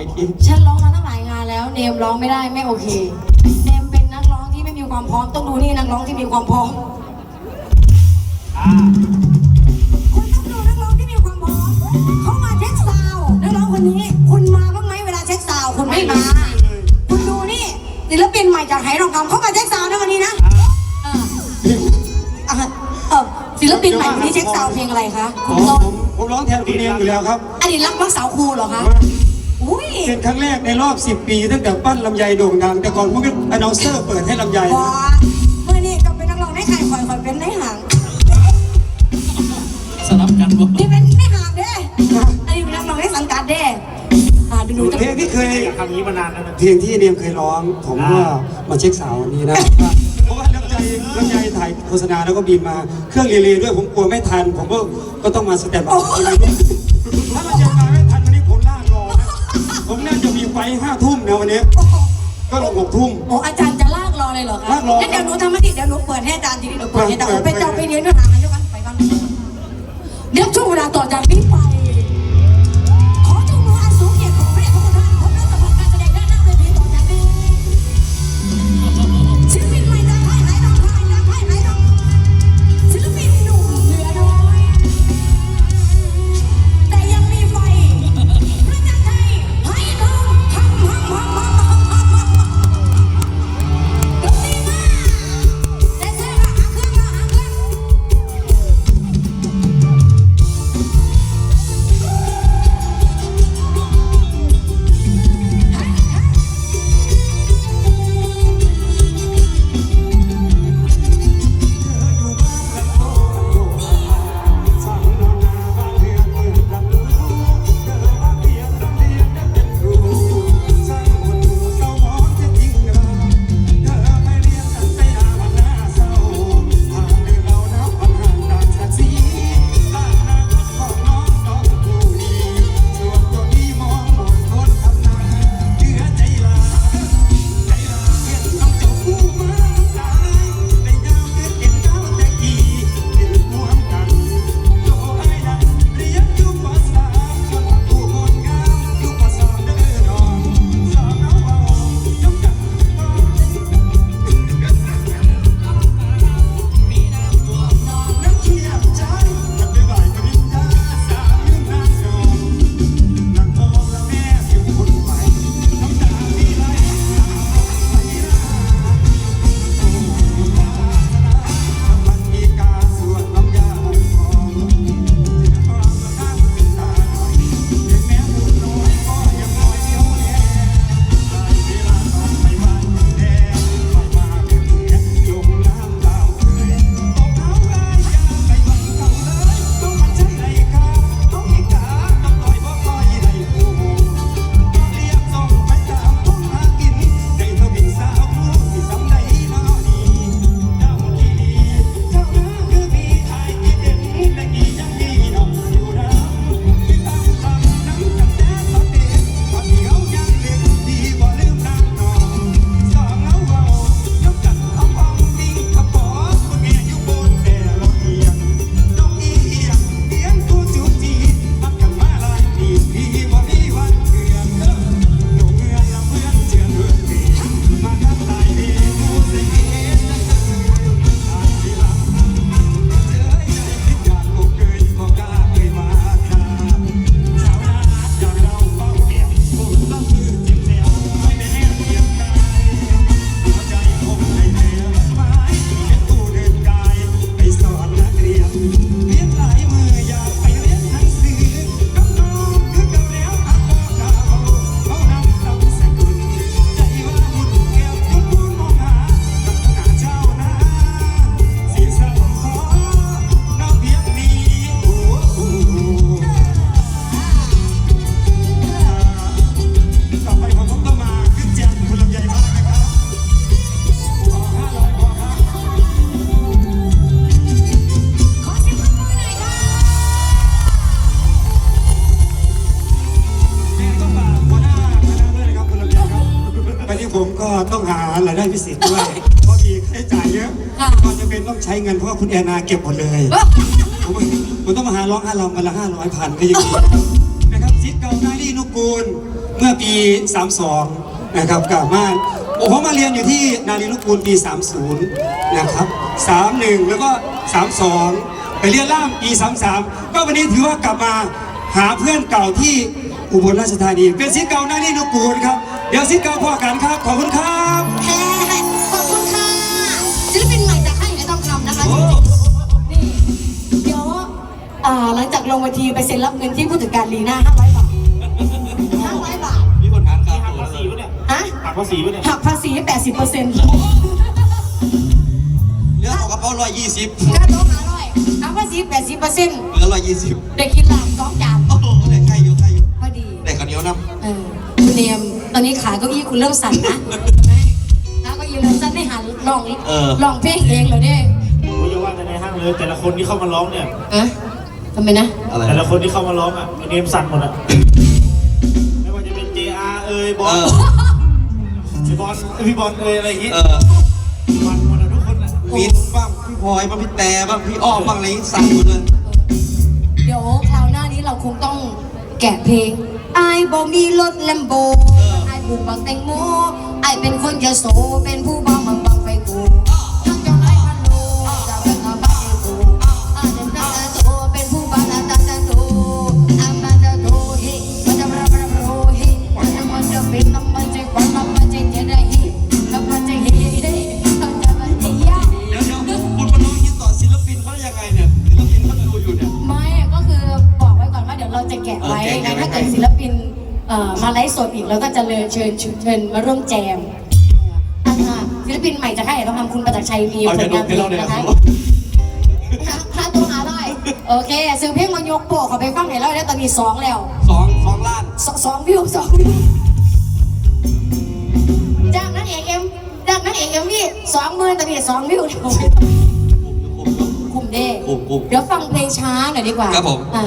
อีกทีฉันร้องมาตั้งหลายงานแล้ว เนมร้องไม่ได้ไม่โอเค เนมเป็นนักร้องที่ไม่มีความพร้อมต้องดูนี่นักร้องที่มีความพร้อมอ่าคุณต้องดูนักร้องที่มีความพร้อมเขามาเช็คซาวด์นักร้องคนนี้ คุณมาบ้างไหมเวลาเช็คซาวด์คุณไม่มา คุณดูนี่ศิลปินใหม่จากไหทองคำเขามาเช็คซาวด์นะวันนี้นะเอออะเออศิลปินใหม่วันนี้เช็คซาวด์เพลงอะไรคะ ผคุณมต้ผนมผมร้องแทนคุณเองอยู่แล้วครับ อดีตรักมักสาวครูเหรอคะ อุ้ยเป็นครั้งแรกในรอบ 10 ปีตั้งแต่ปั้นลำไยโด่งดัง แต่ก่อนผมเป็นอนาวเซอร์เปิดให้ลำไยว้าเมื่อนี้ก็เป็นนักร้องได้ใครคอยคอยเป็นได้หางสลับกันบ่นี่เป็นได้หางเด้อันนี้เป็นนักร้องได้สังกัดเด้อ่าดูดูจะเพลงที่เคยทำนี้มานานแล้วนะเพลงที่เนียมเคยร้อง ผมก็มาเช็คสาววันนี้นะเพราะว่าลำไยลำไยถ่ายโฆษณาแล้วก็บินมา เครื่องรีเลย์ด้วยผมกลัวไม่ทัน ผมก็ก็ต้องมาสแตนบายถ้าลำไย ผมน่าจะมีไฟห้าทุ่มนะวันนี้ ก็ลงหกทุ่ม โอ้อาจารย์จะลากรอเลยเหรอคะลากรอ งั้นเดี๋ยวหนูทำมาติเดี๋ยวหนูเปิดให้อาจารย์ทีนี้หนูเปิดให้อาจารย์โอ้เป็นเจ้าไปเรียนด้วยหากันเดียวกันไปกันเดี๋ยวช่วงเวลาต่อจากนี้ไป ต้องหารายได้พิเศษด้วยเพราะมีค่าใช้จ่ายเยอะค่ะก็จะเป็นต้องใช้เงินเพราะว่าคุณแอนนาเก็บหมดเลยผมผมต้องมาหาร้องห้าลำกันละห้าร้อยพันก็ยังดีนะครับซิดเกาหน้าลี่นุกูลเมื่อปีปี32 นะครับกลับมาโอ้ผมมาเรียนอยู่ที่นารีลูกกูลปี 30 นะครับ 31 แล้วก็ 32 ไปเรียนล่ามปี 33 ก็วันนี้ถือว่ากลับมา หาเพื่อนเก่าที่อุบลราชธานี เป็นศิษย์เก่านารีลูกกูลครับ เดี๋ยวศิษย์เก่าพอกันครับ ขอบคุณครับแหมขอบคุณค่ะศิลปินใหม่จากค่ายไหนต้องคำนะคะโอ้นี่เดี๋ยวอ่าหลังจากลงเวทีไปเซ็นรับเงินที่ผู้จัดการลีน่า500บาท500บาทมีคนถามครับหักภาษีปะเนี่ยฮะหักภาษีปะเนี่ยหักภาษี80เปอร์เซ็นต์เรื่องของกระเป๋าร้อยยี่สิบค่าโต๊ะห้าร้อยหักภาษี80เปอร์เซ็นต์เหลือร้อยยี่สิบได้กินหลามสองจาน ได้ข้าวเหนียวน้เออคุณเนียมตอนนี้ขาเก้าอี้คุณเริ่มสั่นนะเห็นไหมขาเก้าอี้เริ่มสั่นได้หันลองลองเพลงเองเหรอเนี่ยกูจะว่าแต่ในห้างเลย แต่ละคนที่เข้ามาร้องเนี่ย อะทำไมนะำอะไรแต่ละคนที่เข้ามาร้องอะเนมสั่นหมดอะ ไม่ว่าจะเป็น JR เอ่ยบอเอลอพี่บอลพี่บอลเอ่ยอะไรอย่างงี้เออมันหมดอะทุกคนอะมีนบ้างพี่พลอยบ้างพี่แต่บ้างพี่อ้อมบ้างอะไรอย่างงี้สั่งหมดเลย เดี๋ยวคราวหน้านี้เราคงต้องแกะเพลงไอ้ายบ่มีรถแลมโบไอ้ายปลูกบักแตงโมไอ้ายเป็นคนยโสเป็นผู้บ้ามังบังไฟกู มาไลฟ์สดอีกเราก็จะเลยเชิญเชิญมาร่วมแจมอ่าศิลปินใหม่จะให้ต้องทำคุณประจักษ์ชัยมีผลงานเพลงนะคะค่าตัวหาได้โอเคซื้อเพลงมายกโปะเขาไปฟังไหนแล้วได้ตอนนี้สองแล้วสองสองล้านสสองวิวสองวิวจากนั้นเอกเอ็มจากนั้นเอกเอ็มวี่สองหมื่นตอนนี้สองวิวเดียวคุมเด้คุมคุมเดี๋ยวฟังเพลงช้าหน่อยดีกว่าครับผมอ่า